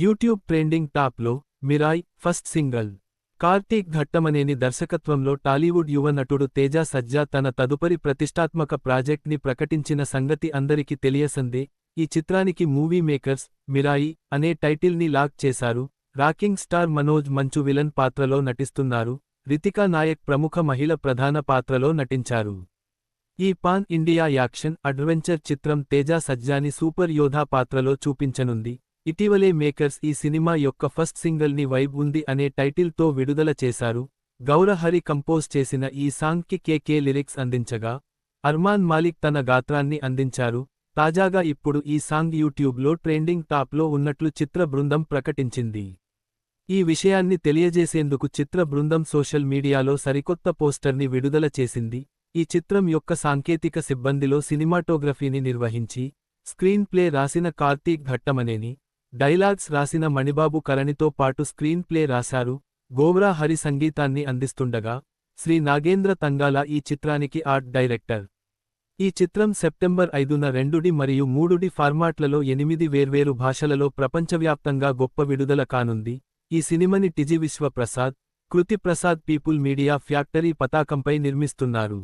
YouTube trending టాప్లో Mirai first single. Karthik Ghattamaneni దర్శకత్వంలో Tollywood యువ నటుడు తేజ సజ్జా తన తదుపరి ప్రతిష్టాత్మక ప్రాజెక్ట్ని ప్రకటించిన సంగతి అందరికి తెలియసందే. ఈ చిత్రానికి మూవీ మేకర్స్ మిరాయి అనే టైటిల్ని లాక్ చేశారు. Rocking star Manoj Manchu villain పాత్రలో నటిస్తున్నారు. రితికా నాయక్ ప్రముఖ మహిళ ప్రధాన పాత్రలో నటించారు. ఈ పాన్ ఇండియా యాక్షన్ అడ్వెంచర్ చిత్రం తేజ సజ్జాని సూపర్ యోధా పాత్రలో చూపించనుంది. ఇటీవలే మేకర్స్ ఈ సినిమా యొక్క ఫస్ట్ సింగిల్ని వైబ్ ఉంది అనే టైటిల్తో విడుదల చేశారు. గౌరహరి కంపోజ్ చేసిన ఈ సాంగ్కి కేకే లిరిక్స్ అందించగా అర్మాన్ మాలిక్ తన గాత్రాన్ని అందించారు. తాజాగా ఇప్పుడు ఈ సాంగ్ యూట్యూబ్లో ట్రెండింగ్ టాప్లో ఉన్నట్లు చిత్ర బృందం ప్రకటించింది. ఈ విషయాన్ని తెలియజేసేందుకు చిత్ర బృందం సోషల్ మీడియాలో సరికొత్త పోస్టర్ని విడుదల చేసింది. ఈ చిత్రం యొక్క సాంకేతిక సిబ్బందిలో సినిమాటోగ్రఫీని నిర్వహించి స్క్రీన్ ప్లే రాసిన కార్తీక్ ఘట్టమనేని డైలాగ్స్ రాసిన మణిబాబు కరణితో పాటు స్క్రీన్ ప్లే రాశారు. గోవ్రా హరి సంగీతాన్ని అందిస్తుండగా శ్రీ నాగేంద్ర తంగాల ఈ చిత్రానికి ఆర్ట్ డైరెక్టర్. ఈ చిత్రం సెప్టెంబర్ ఐదున రెండుడి మరియు మూడుడి ఫార్మాట్లలో ఎనిమిది వేర్వేరు భాషలలో ప్రపంచవ్యాప్తంగా గొప్ప విడుదల కానుంది. ఈ సినిమాని TG Vishwa Prasad Kriti Prasad people media factory పతాకంపై నిర్మిస్తున్నారు.